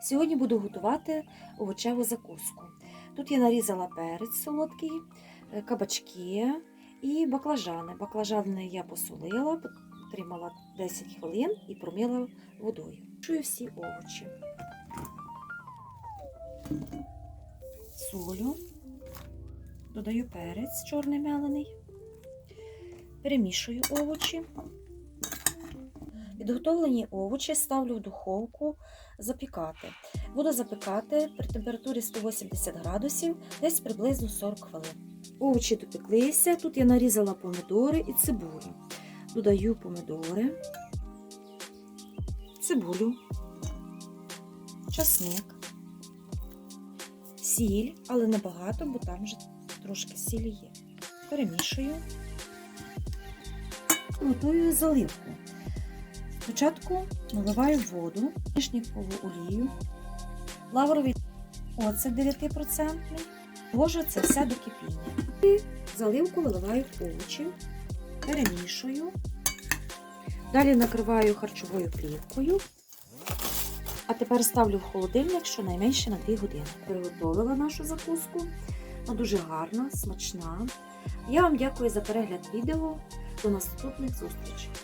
Сьогодні буду готувати овочеву закуску. Тут я нарізала перець солодкий, е, кабачки і баклажани. Баклажани я посолила, потримала 10 хвилин і промила водою. Чую всі овочі. Солю, додаю перець чорний мелений, перемішую овочі. Підготовлені овочі ставлю в духовку запікати. Буду запікати при температурі 180 градусів десь приблизно 40 хвилин. Овочі допеклися. Тут я нарізала помідори і цибулю. Додаю помідори, цибулю, часник, сіль, але не багато, бо там вже трошки сілі є. Перемішую, готую заливку. Спочатку наливаю воду, соняшникову олію, лавровий оцет 9%, ввожу це все до кипіння. І заливку виливаю в овочі, перемішую. Далі накриваю харчовою плівкою. А тепер ставлю в холодильник щонайменше на 2 години. Приготовила нашу закуску. Вона дуже гарна, смачна. Я вам дякую за перегляд відео. До наступних зустрічей!